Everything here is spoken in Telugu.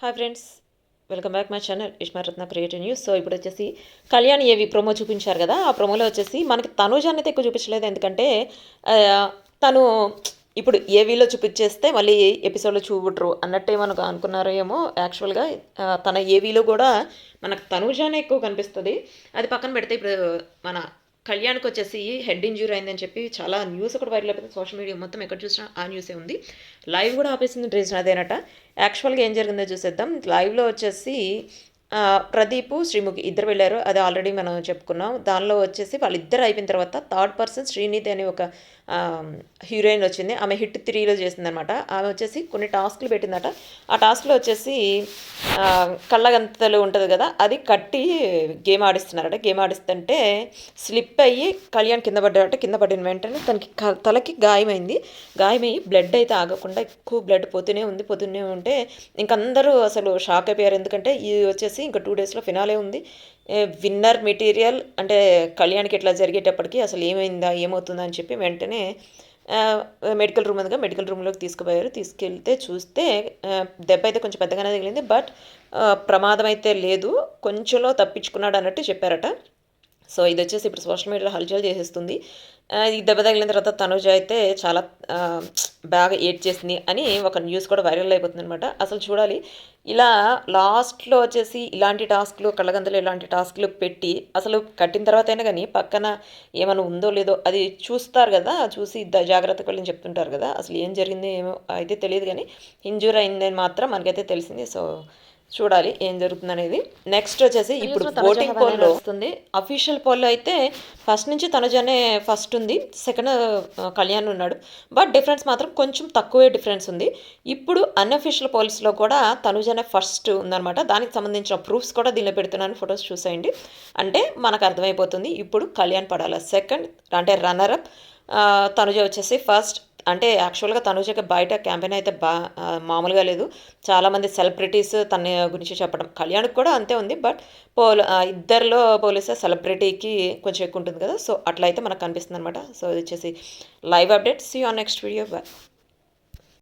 Hi friends welcome back my channel ఇష్మారత్న creative news so ఇప్పుడు వచ్చేసి కళ్యాణ్ ఏవి ప్రోమో చూపించారు కదా ఆ ప్రోమోలో వచ్చేసి మనకి తనుజాన్ని అనేది ఎక్కువ చూపించలేదు. ఎందుకంటే తను ఇప్పుడు ఏవీలో చూపించేస్తే మళ్ళీ ఎపిసోడ్లో చూడరు అన్నట్టే మనకు అనుకున్నారో ఏమో. యాక్చువల్గా తన ఏవీలో కూడా మనకు తనుజానే ఎక్కువ కనిపిస్తుంది. అది పక్కన పెడితే ఇప్పుడు మన కళ్యాణ్కి వచ్చేసి హెడ్ ఇంజ్యూరీ అయిందని చెప్పి చాలా న్యూస్ కూడా వైరల్ అయిపోతుంది సోషల్ మీడియా మొత్తం ఎక్కడ చూసినా ఆ న్యూసే ఉంది. లైవ్ కూడా ఆపేసింది రీజన్ అదేనట యాక్చువల్గా ఏం జరిగిందో చూసేద్దాం. లైవ్లో వచ్చేసి ప్రదీప్ శ్రీముఖి ఇద్దరు వెళ్ళారు. అది ఆల్రెడీ మనం చెప్పుకున్నాం. దానిలో వచ్చేసి వాళ్ళిద్దరు అయిపోయిన తర్వాత థర్డ్ పర్సన్ శ్రీనిధి అనే ఒక హీరోయిన్ వచ్చింది. ఆమె హిట్ త్రీలో చేసిందనమాట ఆమె వచ్చేసి కొన్ని టాస్క్లు పెట్టిందట. ఆ టాస్క్లో వచ్చేసి కళ్ళగంతలు ఉంటుంది కదా అది కట్టి గేమ్ ఆడిస్తున్నారట. గేమ్ ఆడిస్తుంటే స్లిప్ అయ్యి కళ్యాణ్ కింద పడ్డాడట. కింద పడిన వెంటనే తనకి తలకి గాయమైంది. గాయమయ్యి బ్లడ్ అయితే ఆగకుండా ఎక్కువ బ్లడ్ పోతూనే ఉంది. పోతూనే ఉంటే ఇంకందరూ అసలు షాక్ అయిపోయారు. ఎందుకంటే ఇది వచ్చేసి ఇంకా టూ డేస్లో ఫినాలే ఉంది. విన్నర్ మెటీరియల్ అంటే కళ్యాణ్కి ఇట్లా జరిగేటప్పటికి అసలు ఏమైందా ఏమవుతుందా అని చెప్పి వెంటనే మెడికల్ రూమ్ ఉందిగా మెడికల్ రూమ్లోకి తీసుకుపోయారు. తీసుకెళ్తే చూస్తే దెబ్బ అయితే కొంచెం పెద్దగానే తగిలింది. బట్ ప్రమాదం అయితే లేదు. కొంచెంలో తప్పించుకున్నాడు అన్నట్టు చెప్పారట. సో ఇది వచ్చేసి ఇప్పుడు సోషల్ మీడియాలో హల్చల్ చేసేస్తుంది. ఈ దెబ్బ తగిలిన తర్వాత తనుజ అయితే చాలా బాగా ఏడ్ చేసింది అని ఒక న్యూస్ కూడా వైరల్ అయిపోతుంది అనమాట అసలు చూడాలి ఇలా లాస్ట్లో వచ్చేసి ఇలాంటి టాస్క్లు కళ్ళగంతలు ఇలాంటి టాస్క్లు పెట్టి అసలు కట్టిన తర్వాత అయినా కానీ పక్కన ఏమైనా ఉందో లేదో అది చూస్తారు కదా చూసి జాగ్రత్తగా వెళ్ళని చెప్తుంటారు కదా అసలు ఏం జరిగిందో ఏమో అయితే తెలియదు కానీ ఇంజూర్ అయిందని మాత్రం మనకైతే తెలిసింది. సో చూడాలి ఏం జరుగుతుంది అనేది నెక్స్ట్ వచ్చేసి ఇప్పుడు ఓటింగ్ పోల్లో వస్తుంది అఫీషియల్ పోల్లో అయితే ఫస్ట్ నుంచి తనుజనే ఫస్ట్ ఉంది సెకండ్ కళ్యాణ్ ఉన్నాడు. బట్ డిఫరెన్స్ మాత్రం కొంచెం తక్కువే డిఫరెన్స్ ఉంది. ఇప్పుడు అన్అఫీషియల్ పోల్స్లో కూడా తనుజనే ఫస్ట్ ఉందన్నమాట. దానికి సంబంధించిన ప్రూఫ్స్ కూడా దీనిలో పెడుతున్నాను ఫొటోస్ చూసేయండి. అంటే మనకు అర్థమైపోతుంది ఇప్పుడు కళ్యాణ్ పడాల సెకండ్ అంటే రన్నర్ అప్ తనుజ వచ్చేసి ఫస్ట్ అంటే యాక్చువల్గా తనుజకి బయట క్యాంపెయిన్ అయితే బా మామూలుగా లేదు. చాలామంది సెలబ్రిటీస్ తన గురించి చెప్పడం కళ్యాణ్కి కూడా అంతే ఉంది. బట్ పోల్ ఇద్దరిలో పోలిస్తే సెలబ్రిటీకి కొంచెం ఎక్కువ ఉంటుంది కదా. సో అట్లా అయితే మనకు కనిపిస్తుంది అనమాట సో ఇది వచ్చేసి live update see on next video bye